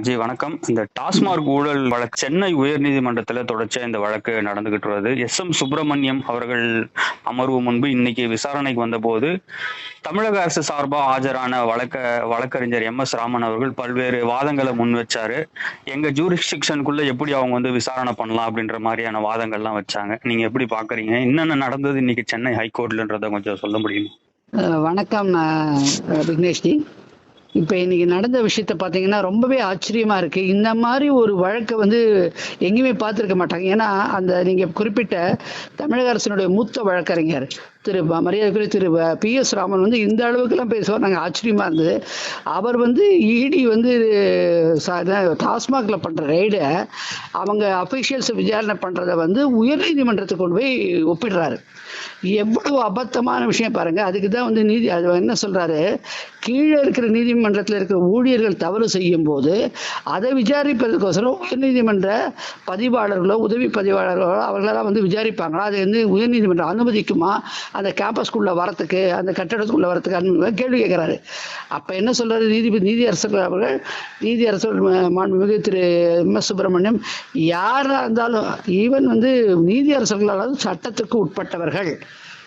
G வணக்கம். இந்த டாஸ்மாக் ஊழல் வழக்கு சென்னை உயர்நீதிமன்றத்தில் தொடர்ச்சியா இந்த வழக்கு நடந்துகிட்டு வருது. எஸ். எம். சுப்பிரமணியம் அவர்கள் அமர்வு முன்பு இன்னைக்கு விசாரணைக்கு வந்தபோது தமிழக அரசு சார்பா ஆஜரான வழக்க வழக்கறிஞர் எம். எஸ். ராமன் அவர்கள் பல்வேறு வாதங்களை முன் வச்சாரு எங்க ஜூரிஸ்டிக்ஷனுக்குள்ள எப்படி அவங்க வந்து விசாரணை பண்ணலாம் அப்படின்ற மாதிரியான வாதங்கள்லாம் வச்சாங்க. நீங்க எப்படி பாக்குறீங்க? என்னென்ன நடந்தது இன்னைக்கு சென்னை ஹைகோர்ட்லன்றத கொஞ்சம் சொல்ல முடியுமா? வணக்கம் விக்னேஷ்ஜி. இப்போ இன்னைக்கு நடந்த விஷயத்த பார்த்தீங்கன்னா ரொம்பவே ஆச்சரியமா இருக்கு. இந்த மாதிரி ஒரு வழக்கை வந்து எங்கேயுமே பார்த்துருக்க மாட்டாங்க. ஏன்னா அந்த நீங்க குறிப்பிட்ட தமிழக அரசினுடைய மூத்த வழக்கறிஞர் திரு மரியாதைக்குரிய திரு பி எஸ் ராமன் வந்து இந்த அளவுக்குலாம் பேசுவார். நாங்கள் ஆச்சரியமாக இருந்தது. அவர் வந்து இடி வந்து டாஸ்மாகில் இத- ரைடை அவங்க அஃபிஷியல்ஸ் விசாரணை பண்ணுறதை வந்து உயர்நீதிமன்றத்துக்கு கொண்டு போய் ஒப்பிடுறாரு. எவ்வளவு அபத்தமான விஷயம் பாருங்க. அதுக்கு தான் வந்து நீதி அது என்ன சொல்றாரு? கீழே இருக்கிற நீதிமன்றத்தில் இருக்கிற ஊழியர்கள் தவறு செய்யும் போது அதை விசாரிப்பதற்கோசரம் உயர்நீதிமன்ற பதிவாளர்களோ உதவி பதிவாளர்களோ அவர்களெல்லாம் வந்து விசாரிப்பாங்களா? அது வந்து உயர்நீதிமன்றம் அனுமதிக்குமா? அந்த கேம்பஸ்க்குள்ளே வரத்துக்கு அந்த கட்டடத்துக்குள்ளே வரத்துக்கு அனுமதி கேள்வி கேட்குறாரு. அப்போ என்ன சொல்கிறார் நீதிபதி நீதியரசர் அவர்கள்? நீதியரசர் ம- மாண்புமிகு திரு எம் எஸ் சுப்பிரமணியம் யாராக இருந்தாலும் ஈவன் வந்து நீதியரசர்களாலும் சட்டத்துக்கு உட்பட்டவர்கள்.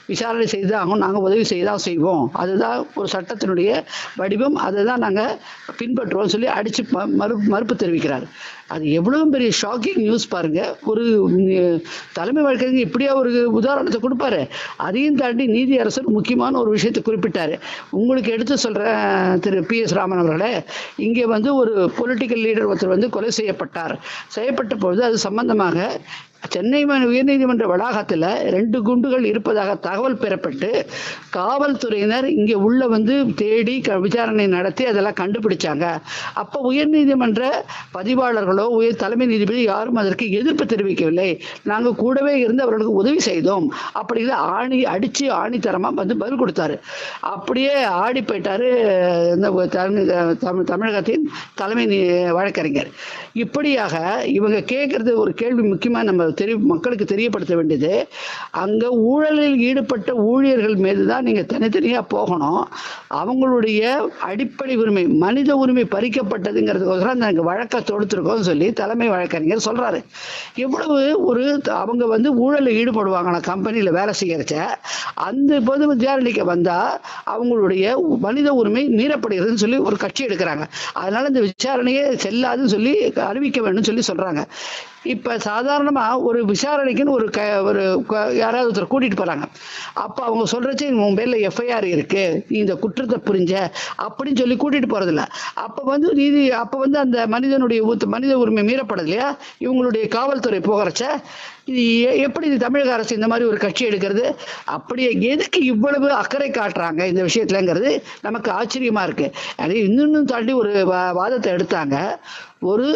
விசாரணை செய்தாகவும் நாங்கள் உதவி செய்தான் செய்வோம். அதுதான் ஒரு சட்டத்தினுடைய வடிவம். அதை தான் நாங்கள் பின்பற்றுவோம் சொல்லி அடித்து மறு மறுப்பு தெரிவிக்கிறார். அது எவ்வளவு பெரிய ஷாக்கிங் நியூஸ் பாருங்க. ஒரு தலைமை வழக்கறிஞர் இப்படியா ஒரு உதாரணத்தை கொடுப்பாரு. அதையும் தாண்டி நீதி அரசர் முக்கியமான ஒரு விஷயத்தை குறிப்பிட்டாரு. உங்களுக்கு எடுத்து சொல்றேன் திரு பி எஸ் ராமன் அவர்களே. இங்கே வந்து ஒரு பொலிட்டிக்கல் லீடர் ஒருத்தர் வந்து கொலை செய்யப்பட்டார். செய்யப்பட்ட பொழுது அது சம்பந்தமாக சென்னை உயர்நீதிமன்ற வளாகத்தில் ரெண்டு குண்டுகள் இருப்பதாக தகவல் பெறப்பட்டு காவல்துறையினர் இங்கே உள்ள வந்து தேடி க- விசாரணை நடத்தி அதெல்லாம் கண்டுபிடிச்சாங்க. அப்போ உயர்நீதிமன்ற பதிவாளர்களோ உயர் தலைமை நீதிபதி யாரும் அதற்கு எதிர்ப்பு தெரிவிக்கவில்லை. நாங்கள் கூடவே இருந்து அவர்களுக்கு உதவி செய்தோம். அப்படிங்கிற ஆணி அடித்து ஆணித்தரமாக வந்து பதில் கொடுத்தாரு. அப்படியே ஆடி போயிட்டாரு இந்த தமிழ் தமிழ் தமிழகத்தின் தலைமை நீ- வழக்கறிஞர். இப்படியாக இவங்க கேட்கறது ஒரு கேள்வி முக்கியமாக நம்ம தெரி மக்களுக்கு தெரியப்படுத்த வேண்டியது அங்கே ஊழலில் ஈடுபட்ட ஊழியர்கள் மீது தான் நீங்கள் தனித்தனியாக போகணும். அவங்களுடைய அடிப்படை உரிமை மனித உரிமை பறிக்கப்பட்டதுங்கிறதுக்கோசரம் அந்த வழக்கை தொடுத்துருக்கோம்னு சொல்லி தலைமை வழக்கறிஞர் சொல்கிறாரு எவ்வளவு ஒரு அவங்க வந்து ஊழலில் ஈடுபடுவாங்களா கம்பெனியில் வேலை செய்கிறச்ச அந்த பொது விசாரணைக்கு வந்தால் அவங்களுடைய மனித உரிமை மீறப்படுகிறதுன்னு சொல்லி ஒரு கட்சி எடுக்கிறாங்க. அதனால இந்த விசாரணையே செல்லாதுன்னு சொல்லி அறிவிக்க வேண்டும் சொல்லி சொல்றாங்க. இப்போ சாதாரணமாக ஒரு விசாரணைக்குன்னு ஒரு க ஒரு யாராவது ஒருத்தர் கூட்டிகிட்டு போகிறாங்க அப்போ அவங்க சொல்கிறச்சு உன் பேரில் எஃப்ஐஆர் இருக்குது நீ இந்த குற்றத்தை புரிஞ்ச. அப்படின்னு சொல்லி கூட்டிகிட்டு போகிறதில்ல அப்போ வந்து நீதி அப்போ வந்து அந்த மனிதனுடைய மனித உரிமை மீறப்படுது இல்லையா? இவங்களுடைய காவல்துறை போகிறச்ச இது எப்படி இது தமிழக அரசு இந்த மாதிரி ஒரு கட்சி எடுக்கிறது? அப்படியே எதுக்கு இவ்வளவு அக்கறை காட்டுறாங்க இந்த விஷயத்துலங்கிறது நமக்கு ஆச்சரியமாக இருக்குது அது இன்னும் தாண்டி ஒரு வா- வாதத்தை எடுத்தாங்க. ஒரு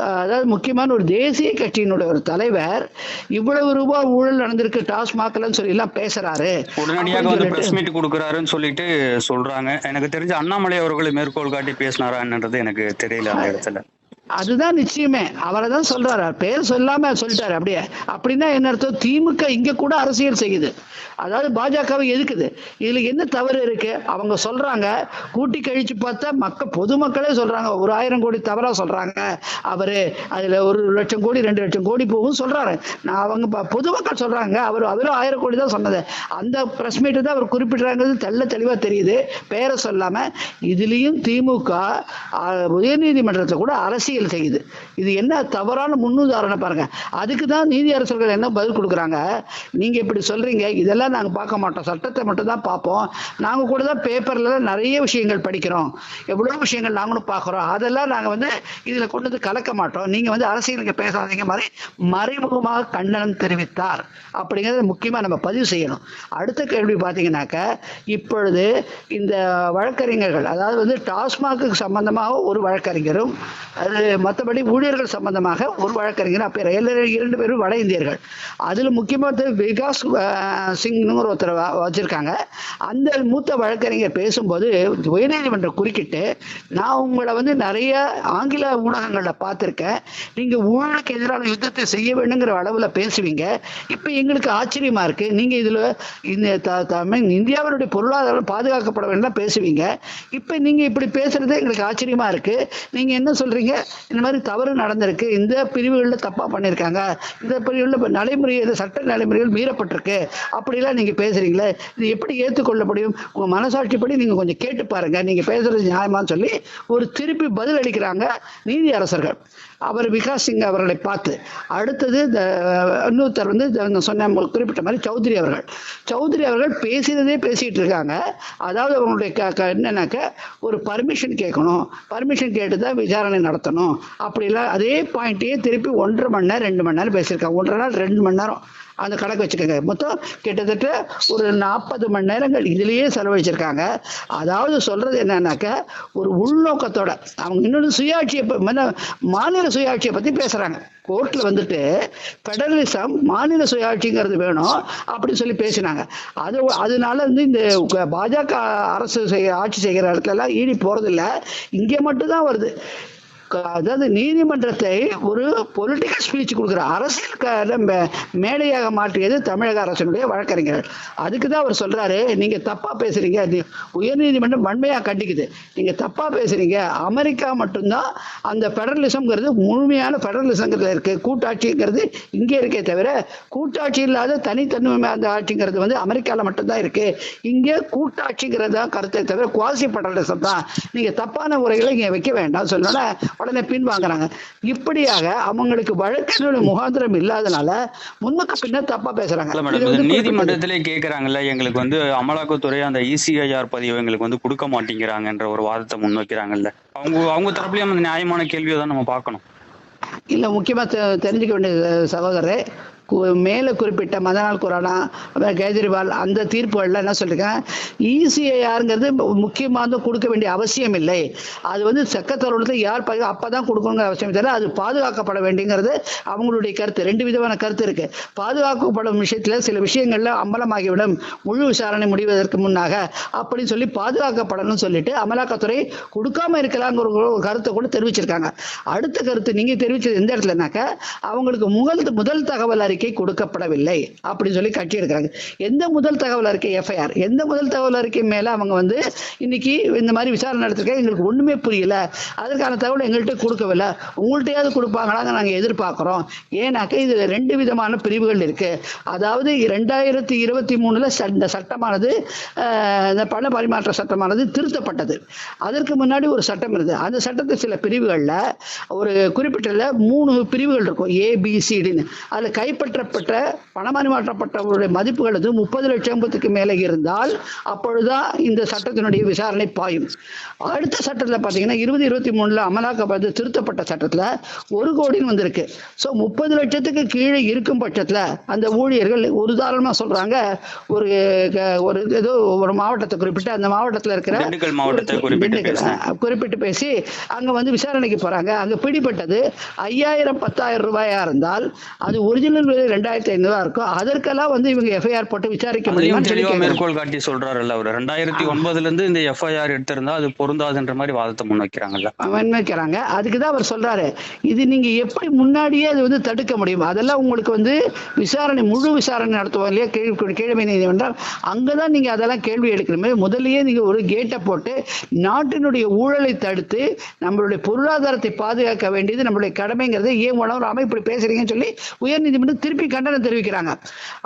அதாவது முக்கியமான ஒரு தேசிய கட்சியினுடைய ஒரு தலைவர் இவ்வளவு ரூபாய் ஊழல் நடந்திருக்கு டாஸ்மாக்லன்னு சொல்லி எல்லாம் பேசுறாரு. உடனடியாக வந்து பிரஸ் மீட் கொடுக்குறாருன்னு சொல்லிட்டு சொல்றாங்க. எனக்கு தெரிஞ்ச அண்ணாமலை அவர்கள் மேற்கோள் காட்டி பேசினாரான்றது எனக்கு தெரியல அந்த இடத்துல. அதுதான் நிச்சயமே. அவரை தான் சொல்றாரு. பேர் சொல்லாம சொல்லிட்டாரு. அப்படியே. அப்படின்னா என்ன அர்த்தம்? திமுக இங்க கூட அரசியல் செய்யுது. அதாவது பாஜகவை எதுக்குது? இதுல என்ன தவறு இருக்கு? அவங்க சொல்றாங்க. கூட்டி கழிச்சு பார்த்தா மக்கள் பொதுமக்களே சொல்றாங்க. ஒரு ஆயிரம் கோடி தவறா சொல்றாங்க. அவரு அதுல ஒரு லட்சம் கோடி ரெண்டு லட்சம் கோடி போகும் சொல்றாரு. நான் அவங்க பொதுமக்கள் சொல்றாங்க. அவர் அவரும் ஆயிரம் கோடி தான் சொன்னது. அந்த பிரஸ் மீட்டு தான் அவர் குறிப்பிடுறாங்கிறது தெல்ல தெளிவா தெரியுது. பேரை சொல்லாம. இதுலயும் திமுக உயர்நீதிமன்றத்தை உயர்நீதிமன்றத்தில் கூட அரசியல் செய்யுது. இது என்ன தவறான முன்னுதாரணம் பாருங்க. அதுக்கு தான் நீதி அரசர்கள் என்ன பதில் கொடுக்குறாங்க? நீங்க இப்படி சொல்றீங்க. இதெல்லாம் நாங்க பார்க்க மாட்டோம். சட்டத்தை மட்டும் தான் பார்ப்போம். நாங்க கூட தான் பேப்பர்ல நிறைய விஷயங்கள் படிக்கிறோம். எவ்வளவு விஷயங்கள் நாங்களும் பார்க்குறோம். அதெல்லாம் நாங்க வந்து இதுல கொண்டு வந்து கலக்க மாட்டோம். நீங்க வந்து அரசியலுக்கு பேசாதீங்க மாதிரி மறைமுகமாக கண்டனம் தெரிவித்தார். அப்படிங்கிறத முக்கியமா நம்ம பதிவு செய்யணும். அடுத்த கேள்வி பார்த்தீங்கன்னாக்க இப்பொழுது இந்த வழக்கறிஞர்கள் அதாவது வந்து டாஸ்மாக்கு சம்பந்தமாக ஒரு வழக்கறிஞரும் அது மற்றபடி ஊழியர்கள் சம்பந்தமாக ஒரு வழக்கறிஞர் அப்போ இரண்டு பேரும் வட இந்தியர்கள். அதில் முக்கியமாக விகாஸ் சிங்னுங்கிற சிங்னு ஒருத்தர் வச்சுருக்காங்க வச்சிருக்காங்க. அந்த மூத்த வழக்கறிஞர் பேசும்போது உயர்நீதிமன்றம் குறுக்கிட்டு நான் உங்களை வந்து நிறைய ஆங்கில ஊடகங்களில் பார்த்துருக்கேன். நீங்கள் ஊழலுக்கு எதிரான யுத்தத்தை செய்ய வேண்டுங்கிற அளவில் பேசுவீங்க. இப்போ எங்களுக்கு ஆச்சரியமாக இருக்குது நீங்கள் இதில் இந்த த- தமிழ் இந்தியாவினுடைய பொருளாதாரம் பாதுகாக்கப்பட வேண்டும் பேசுவீங்க. இப்போ நீங்கள் இப்படி பேசுகிறது எங்களுக்கு ஆச்சரியமாக இருக்குது நீங்கள் என்ன சொல்கிறீங்க இந்த மாதிரி தவறு நடந்திருக்கு. இந்த பிரிவுகளில் தப்பாக பண்ணியிருக்காங்க இந்த பிரிவுகளில் நடைமுறை இந்த சட்ட நடைமுறைகள் மீறப்பட்டிருக்கு. அப்படிலாம் நீங்கள் பேசுகிறீங்களே இது எப்படி ஏற்றுக்கொள்ள முடியும்? உங்கள் மனசாட்சிப்படி நீங்கள் கொஞ்சம் கேட்டு பாருங்க. நீங்கள் பேசுகிறது நியாயமானு சொல்லி ஒரு திருப்பி பதில் அளிக்கிறாங்க நீதி அரசர்கள் அவர் விகாஸ் சிங் அவர்களை பார்த்து அடுத்தது இந்த இன்னொருத்தர் வந்து சொன்ன குறிப்பிட்ட மாதிரி சௌத்ரி அவர்கள். சௌத்ரி அவர்கள் பேசினதே பேசிகிட்டு இருக்காங்க. அதாவது அவங்களுடைய என்னன்னாக்க ஒரு பர்மிஷன் கேட்கணும். பர்மிஷன் கேட்டு தான் விசாரணை நடத்தணும். அப்படிலாம் அதே பாயிண்ட்டையே திருப்பி ஒன்றரை மணி நேரம் ரெண்டு மணி நேரம் பேசியிருக்காங்க. ஒன்றரை நாள் ரெண்டு மணி நேரம் அந்த கணக்கு வச்சுக்கோங்க. மொத்தம் கிட்டத்தட்ட ஒரு நாற்பது மணி நேரங்கள் இதுலேயே செலவழிச்சிருக்காங்க. அதாவது சொல்றது என்னன்னாக்க ஒரு உள்நோக்கத்தோட அவங்க இன்னொன்று சுயாட்சியை மாநில சுயாட்சியை பத்தி பேசுறாங்க. கோர்ட்ல வந்துட்டு பெடரலிசம் மாநில சுயாட்சிங்கிறது வேணும் அப்படின்னு சொல்லி பேசினாங்க. அது அதனால வந்து இந்த பாஜக அரசு செய்ய ஆட்சி செய்கிற இடத்துல எல்லாம் ஈடி போகிறதில்ல இங்கே மட்டும்தான் வருது. அதாவது நீதிமன்றத்தை ஒரு பொலிட்டிக்கல் ஸ்பீச் கொடுக்குற அரசியல் மே- மேடையாக மாற்றியது தமிழக அரசினுடைய வழக்கறிஞர்கள் அதுக்கு தான் அவர் சொல்கிறாரு நீங்கள் தப்பாக பேசுகிறீங்க உயர்நீதிமன்றம் வன்மையாக கண்டிக்குது. நீங்கள் தப்பாக பேசுகிறீங்க அமெரிக்கா மட்டும்தான் அந்த ஃபெடரலிசம்ங்கிறது முழுமையான ஃபெடரலிசங்கிறது இருக்குது கூட்டாட்சிங்கிறது இங்கே இருக்கே தவிர கூட்டாட்சி இல்லாத தனித்தன்மை அந்த ஆட்சிங்கிறது வந்து அமெரிக்காவில் மட்டும்தான் இருக்குது இங்கே கூட்டாட்சிங்கிறது தான் கருத்தை தவிர குவாசி பெடரலிசம் தான். நீங்கள் தப்பான உரைகளை இங்கே வைக்க வேண்டாம். சொன்னோன்னே உடனே பின்வாங்குறாங்க. இப்படியாக அவங்களுக்கு வழக்கினுடைய முகாந்திரம் இல்லாதனால முன்னுக்கு பின்ன தப்பா பேசுறாங்க. நீதிமன்றத்திலே கேக்குறாங்கல்ல எங்களுக்கு வந்து அமலாக்கத்துறை அந்த இசிஐஆர் பதிவை எங்களுக்கு வந்து கொடுக்க மாட்டேங்கிறாங்கன்ற ஒரு வாதத்தை முன்வைக்கிறாங்கல்ல. அவங்க அவங்க தரப்புலயும் நியாயமான கேள்வியை தான் நம்ம பார்க்கணும். இல்ல முக்கியமா தெரிஞ்சுக்க வேண்டியது சகோதரரே கு- மேலே குறிப்பிட்ட மதனால் குரானா அப்புறம் கேஜ்ரிவால் அந்த தீர்ப்புகள்லாம் என்ன சொல்லியிருக்கேன் இசிஐஆருங்கிறது முக்கியமாக கொடுக்க வேண்டிய அவசியம் இல்லை. அது வந்து செக்கத்தருளத்தில் யார் பதிவு அப்போ தான் கொடுக்கணுங்கிற அவசியம் இல்லை. அது பாதுகாக்கப்பட வேண்டிங்கிறது அவங்களுடைய கருத்து. ரெண்டு விதமான கருத்து இருக்குது பாதுகாக்கப்படும் விஷயத்தில் சில விஷயங்களில் அம்பலமாகிவிடும். முழு விசாரணை முடிவதற்கு முன்னாக அப்படின்னு சொல்லி பாதுகாக்கப்படணும்னு சொல்லிட்டு அமலாக்கத்துறை கொடுக்காம இருக்கலாங்கிற ஒரு கருத்தை கூட தெரிவிச்சிருக்காங்க. அடுத்த கருத்து நீங்கள் தெரிவித்தது எந்த இடத்துலனாக்க அவங்களுக்கு முதல் முதல் தகவல் அறிக்கை கொடுக்கப்படவில்லை அப்படின்னு சொல்லி கட்டி எடுக்கிறாங்க எந்த முதல் தகவல் அறிக்கை எஃப்ஐஆர் எந்த முதல் தகவல் அறிக்கை மேல அவங்க வந்து இன்னைக்கு இந்த மாதிரி விசாரணை நடத்திருக்காங்க? எங்களுக்கு ஒன்றுமே புரியல. அதற்கான தகவல் எங்கள்கிட்ட கொடுக்கவில்லை. உங்கள்கிட்டயாவது கொடுப்பாங்களாங்க நாங்கள் எதிர்பார்க்குறோம். ஏன்னாக்க இதில் ரெண்டு விதமான பிரிவுகள் இருக்கு. அதாவது ரெண்டாயிரத்தி இருபத்தி மூணுல இந்த சட்டமானது இந்த பண பரிமாற்ற சட்டமானது திருத்தப்பட்டது. அதற்கு முன்னாடி ஒரு சட்டம் இருந்தது. அந்த சட்டத்தில் சில பிரிவுகளில் ஒரு குறிப்பிட்ட மூணு பிரிவுகள் இருக்கும். ஏபிசிடின்னு அதுல கைப்பற்றப்பட்ட பணமறிமாற்றப்பட்டவருடைய மதிப்புகள் வந்து முப்பது லட்சத்துக்கு மேலே இருந்தால் அப்பொழுதுதான் இந்த சட்டத்தினுடைய விசாரணை பாயும். அடுத்த சட்டத்துல பாத்தீங்கன்னா இருபது இருபத்தி மூணுல அமலாக்கப்பட்டு திருத்தப்பட்ட சட்டத்துல ஒரு கோடின்னு வந்திருக்கு. ஸோ முப்பது லட்சத்துக்கு கீழே இருக்கும் பட்சத்துல அந்த ஊழியர்கள் ஒரு உதாரணமா சொல்றாங்க. ஒரு ஒரு ஏதோ ஒரு மாவட்டத்தை குறிப்பிட்டு அந்த மாவட்டத்துல இருக்கிற குறிப்பிட்டு பேசி அங்க வந்து விசாரணைக்கு போறாங்க. அங்க பிடிபட்டது ஐயாயிரம் பத்தாயிரம் ரூபாயா இருந்தால் அது ஒரிஜினல் விலை ரெண்டாயிரத்தி ஐநூறுவா இருக்கும் அதற்கெல்லாம் வந்து இவங்க எஃப்ஐஆர் போட்டு விசாரிக்க கேட்கறாங்க. மேற்கோள் காட்டி சொல்றாருல்ல அவர். ரெண்டாயிரத்தி ஒன்பதுல இருந்து இந்த எஃப்ஐஆர் எடுத்திருந்தா அது பொருந்தாதுன்ற மாதிரி வாதத்தை முன்வைக்கிறாங்கல்ல. முன்வைக்கிறாங்க. அதுக்கு தான் அவர் சொல்றாரு. இது நீங்க எப்படி முன்னாடியே அது வந்து தடுக்க முடியும்? அதெல்லாம் உங்களுக்கு வந்து விசாரணை முழு விசாரணை நடத்துவோம் இல்லையா? கீழ் கீழமை நீதிமன்றம். அங்கதான் நீங்க அதெல்லாம் கேள்வி எடுக்கணுமே. முதல்லயே நீங்க ஒரு கேட்டை போட்டு நாட்டினுடைய ஊழலை தடுத்து நம்மளுடைய பொருளாதாரத்தை பாதுகாக்க வேண்டியது நம்மளுடைய கடமைங்கிறது ஏன் உணராம இப்படி பேசுறீங்கன்னு சொல்லி உயர்நீதிமன்றம் திருப்பி கண்டனம் தெரிவிக்கிறாங்க.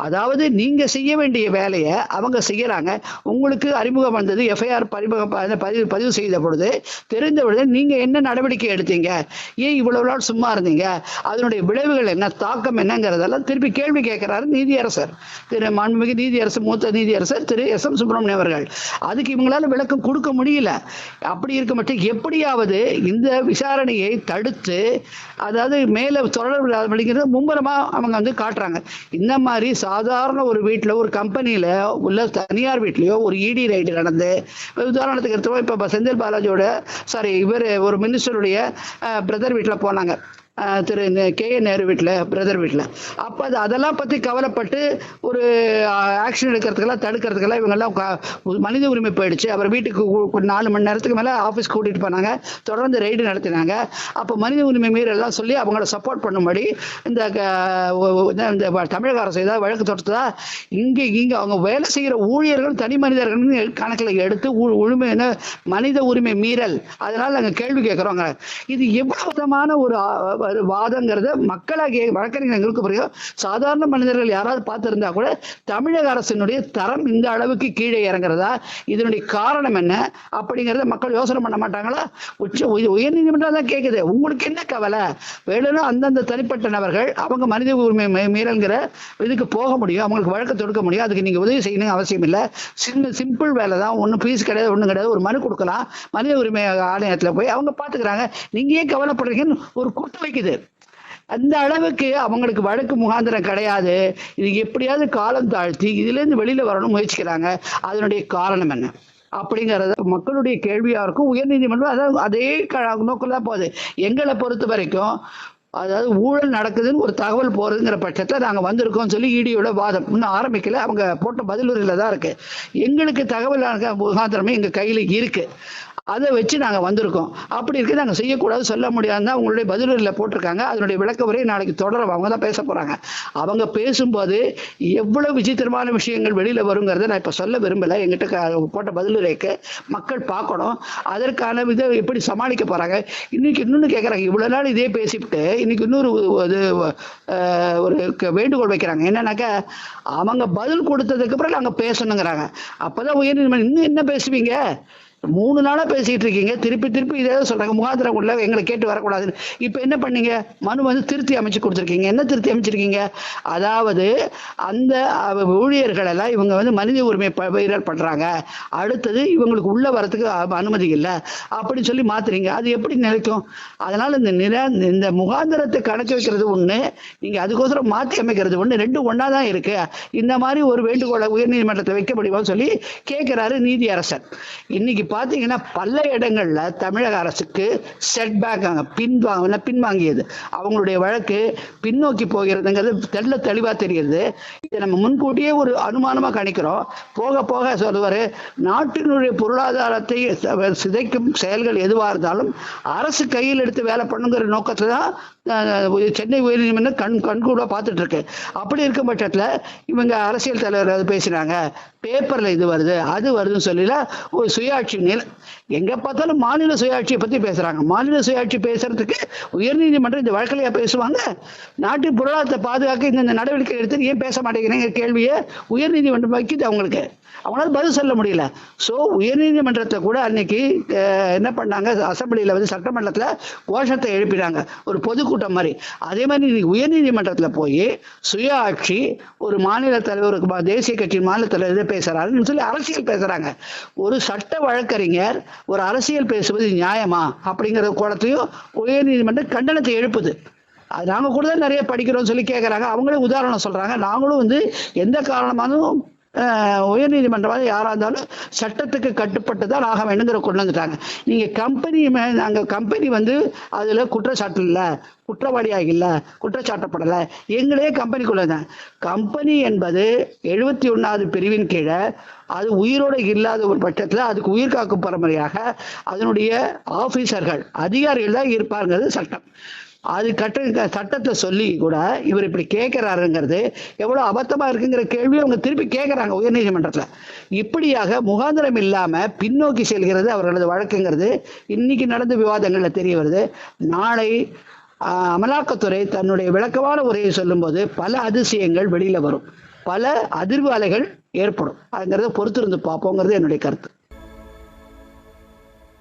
அதாவது நீங்க செய்ய வேண்டிய வேலையை அவங்க செய்யறாங்க. உங்களுக்கு அறிமுகம் வந்தது எஃப்ஐஆர் பறிமுகம் பதிவு பதிவு செய்த பொழுது தெரிந்த பொழுது நீங்க என்ன நடவடிக்கை எடுத்தீங்க? ஏன் இவ்வளவு நாள் சும்மா இருந்தீங்க? அதனுடைய விளைவுகள் என்ன? தாக்கம் என்னங்கிறதெல்லாம் திருப்பி கேள்வி கேட்கிறாரு நீதியரசர். திரு மாண்புமிகு நீதியரசர் மூத்த நீதியரசர் திரு எஸ் எம் சுப்பிரமணியம் அவர்கள். அதுக்கு இவங்களால விளக்கம் கொடுக்க முடியல. அப்படி இருக்க மட்டும் எப்படியாவது இந்த விசாரணையை தடுத்து அதாவது மேல தொடர்பு அப்படிங்கிறது மும்முரமா அவங்க வந்து வந்து காட்டுறாங்க. இந்த மாதிரி சாதாரண ஒரு வீட்டில் ஒரு கம்பெனியில் உள்ள தனியார் வீட்லேயோ ஒரு இடி ரைடு நடந்து உதாரணத்துக்கு எடுத்தோம் இப்போ செந்தில் பாலாஜியோட சாரி இவர் ஒரு மினிஸ்டருடைய பிரதர் வீட்டில் போனாங்க. திரு கே. நேரு வீட்டில் பிரதர் வீட்டில் அப்போ அது அதெல்லாம் பற்றி கவலைப்பட்டு ஒரு ஆக்ஷன் எடுக்கிறதுக்கெல்லாம் தடுக்கிறதுக்கெல்லாம் இவங்கெல்லாம் க- மனித உரிமை போயிடுச்சு. அவர் வீட்டுக்கு நாலு மணி நேரத்துக்கு மேலே ஆஃபீஸ் கூட்டிகிட்டு போனாங்க. தொடர்ந்து ரெய்டு நடத்தினாங்க. அப்போ மனித உரிமை மீறலாம் சொல்லி அவங்கள சப்போர்ட் பண்ணும்படி இந்த க- இந்த தமிழக அரசு ஏதாவது வழக்கு தொடுத்ததா? இங்கே இங்கே அவங்க வேலை செய்கிற ஊழியர்கள் தனி மனிதர்கள் கணக்கில் எடுத்து உ- மனித உரிமை மீறல். அதனால் நாங்கள் கேள்வி கேட்குறோங்க இது எவ்வளவு விதமான ஒரு வாதங்கிறத மக்களாகிய வழக்கறிஞர்களுக்கு பிறகு சாதாரண மனிதர்கள் யாராவது பார்த்துருந்தா கூட தமிழக அரசினுடைய தரம் இந்த அளவுக்கு கீழே இறங்குறதா? இதனுடைய காரணம் என்ன? அப்படிங்கிறத மக்கள் யோசனை பண்ண மாட்டாங்களா? உச்ச உயர் உயர்நீதிமன்றம் தான் கேட்குது உங்களுக்கு என்ன கவலை? வேணும்னா அந்தந்த தனிப்பட்ட நபர்கள் அவங்க மனித உரிமை மீறல்கிற இதுக்கு போக முடியும். அவங்களுக்கு வழக்கு தொடுக்க முடியும். அதுக்கு நீங்க உதவி செய்யணும் அவசியம் இல்லை. சின்ன சிம்பிள் வேலை தான். ஒன்றும் ஃபீஸ் கிடையாது ஒன்றும் கிடையாது. ஒரு மனு கொடுக்கலாம். மனித உரிமை ஆணையத்தில் போய் அவங்க பார்த்துக்கிறாங்க நீங்க ஏன் கவலைப்படுறீங்கன்னு ஒரு கூட்டு வைக்குது அந்த அளவுக்கு அவங்களுக்கு வழக்கு முகாந்திரம் கிடையாது. இது எப்படியாவது காலம் தாழ்த்தி இதுலேருந்து வெளியில வரணும் முயற்சிக்கிறாங்க. அதனுடைய காரணம் என்ன? அப்படிங்கிறத மக்களுடைய கேள்வியாக இருக்கும். உயர்நீதிமன்றம் அதாவது அதே நோக்கில் தான் போகுது. எங்களை பொறுத்த வரைக்கும் அதாவது ஊழல் நடக்குதுன்னு ஒரு தகவல் போறதுங்கிற பட்சத்தில் நாங்கள் வந்திருக்கோம் சொல்லி இடியோட வாதம். இன்னும் ஆரம்பிக்கல. அவங்க போட்ட பதிலுரையில் தான் இருக்கு. எங்களுக்கு தகவல் முகாந்திரமே எங்கள் கையில் இருக்கு. அதை வச்சு நாங்கள் வந்திருக்கோம். அப்படி இருக்கு நாங்கள் செய்யக்கூடாது சொல்ல முடியாதுன்னு அவங்களுடைய பதிலில் போட்டிருக்காங்க. அதனுடைய விளக்க உரையை நாளைக்கு தொடரும் அவங்க தான் பேச போகிறாங்க அவங்க பேசும்போது எவ்வளோ விசித்திரமான விஷயங்கள் வெளியில் வருங்கிறத நான் இப்போ சொல்ல விரும்பலை. எங்கிட்ட போட்ட பதிலுரைக்கு மக்கள் பார்க்கணும். அதற்கான இதை எப்படி சமாளிக்க போகிறாங்க இன்னைக்கு இன்னொன்று கேட்குறாங்க இவ்வளோ நாள் இதே பேசிவிட்டு இன்னைக்கு இன்னொரு இது ஒரு க- வேண்டுகோள் வைக்கிறாங்க. என்னன்னாக்கா அவங்க பதில் கொடுத்ததுக்கு அப்புறம் நாங்கள் பேசணுங்கிறாங்க. அப்பதான் உயர்நீதிமன்றம் இன்னும் என்ன பேசுவீங்க? மூணு நாளா பேசிட்டு இருக்கீங்க. திருப்பி திருப்பி இதே சொல்றாங்க. முகாந்திரம் உள்ள எங்களை கேட்டு வரக்கூடாதுன்னு. இப்போ என்ன பண்ணீங்க? மனு வந்து திருத்தி அமைச்சு கொடுத்துருக்கீங்க. என்ன திருத்தி அமைச்சிருக்கீங்க? அதாவது அந்த ஊழியர்களெல்லாம் ஊழியர்கள் எல்லாம் இவங்க வந்து மனித உரிமை ப- பண்ணுறாங்க பண்றாங்க. அடுத்தது இவங்களுக்கு உள்ள வரத்துக்கு அனுமதி இல்லை. அப்படின்னு சொல்லி மாத்துறீங்க. அது எப்படி நிலைக்கும்? அதனால இந்த நில இந்த முகாந்திரத்தை கணக்கு வைக்கிறது ஒண்ணு நீங்க அதுக்கோசரம் மாற்றி அமைக்கிறது ஒண்ணு ரெண்டும் ஒன்றா தான் இருக்கு. இந்த மாதிரி ஒரு வேண்டுகோளை உயர்நீதிமன்றத்தில் வைக்க முடியுமான்னு சொல்லி கேட்கிறாரு நீதியரசர். இன்னைக்கு பாத்தீங்கன்னா பல இடங்கள்ல தமிழக அரசுக்கு செட்பேக் பின்வாங்க பின்வாங்கியது அவங்களுடைய வழக்கு பின்னோக்கி போகிறதுங்கிறது தெல்ல தெளிவா தெரியுது. இதை நம்ம முன்கூட்டியே ஒரு அனுமானமா கணிக்கிறோம். போக போக சொல்லுவாரு நாட்டினுடைய பொருளாதாரத்தை சிதைக்கும் செயல்கள் எதுவாக இருந்தாலும் அரசு கையில் எடுத்து வேலை பண்ணுங்கிற நோக்கத்துல தான் சென்னை உயர்நீதிமன்றம் கண் கண்கூட பார்த்துட்டு இருக்கு அப்படி இருக்க பட்சத்தில் இவங்க அரசியல் தலைவர் அது பேசுகிறாங்க பேப்பரில் இது வருது அது வருதுன்னு சொல்லல ஒரு சுயாட்சி நில எங்க பார்த்தாலும் மாநில சுயாட்சியை பத்தி பேசுறாங்க. மாநில சுயாட்சி பேசுறதுக்கு உயர்நீதிமன்றம் இந்த வழக்கிலையா பேசுவாங்க. நாட்டின் பொருளாதாரத்தை பாதுகாக்க இந்த இந்த நடவடிக்கை எடுத்து ஏன் பேச மாட்டேங்கிறீங்க? கேள்வியை உயர்நீதிமன்றம் வைக்குது அவங்களுக்கு. அவங்களால பதில் சொல்ல முடியல. ஸோ உயர்நீதிமன்றத்தை கூட அன்னைக்கு என்ன பண்ணாங்க? அசம்பிளியில் வந்து சட்டமன்றத்தில் கோஷத்தை எழுப்பினாங்க. ஒரு பொதுக்கூட்டம் மாதிரி. அதே மாதிரி இன்னைக்கு உயர்நீதிமன்றத்தில் போய் சுய ஆட்சி ஒரு மாநில தலைவர் தேசிய கட்சியின் மாநில தலைவர் இதை பேசுறாருன்னு சொல்லி அரசியல் பேசுறாங்க. ஒரு சட்ட வழக்கறிஞர் ஒரு அரசியல் பேசுவது நியாயமா? அப்படிங்கிற கோலத்தையும் உயர்நீதிமன்றம் கண்டனத்தை எழுப்புது. அது நாங்கள் கூட தான் நிறைய படிக்கிறோம்னு சொல்லி கேட்குறாங்க அவங்களே உதாரணம் சொல்கிறாங்க நாங்களும் வந்து எந்த காரணமானும் உயர்நீதிமன்றமாக யாராக இருந்தாலும் சட்டத்துக்கு கட்டுப்பட்டு தான் ஆக வேணுங்கிற கொண்டு வந்துட்டாங்க. நீங்கள் கம்பெனி நாங்கள் கம்பெனி வந்து அதில் குற்றச்சாட்டு இல்லை குற்றவாளியாக இல்லை குற்றச்சாட்டப்படலை. எங்களே கம்பெனிக்குள்ளே தான். கம்பெனி என்பது எழுபத்தி ஒன்றாவது பிரிவின் கீழே அது உயிரோட இல்லாத ஒரு பட்சத்தில் அதுக்கு உயிர் காக்கும் பரம்பரையாக அதனுடைய ஆஃபீஸர்கள் அதிகாரிகள் தான் இருப்பாருங்கிறது சட்டம். அது கட்ட சட்டத்தை சொல்லி கூட இவர் இப்படி கேட்கிறாருங்கிறது எவ்வளவு அபத்தமா இருக்குங்கிற கேள்வி அவங்க திருப்பி கேட்குறாங்க உயர்நீதிமன்றத்தில் இப்படியாக முகாந்திரம் இல்லாம பின்னோக்கி செல்கிறது அவர்களது வழக்குங்கிறது இன்னைக்கு நடந்த விவாதங்கள்ல தெரிய வருது. நாளை அமலாக்கத்துறை தன்னுடைய விளக்கமான உரையை சொல்லும்போது பல அதிசயங்கள் வெளியில வரும். பல அதிர்வு அலைகள் ஏற்படும். அதுங்கிறத பொறுத்திருந்து பார்ப்போங்கிறது என்னுடைய கருத்து.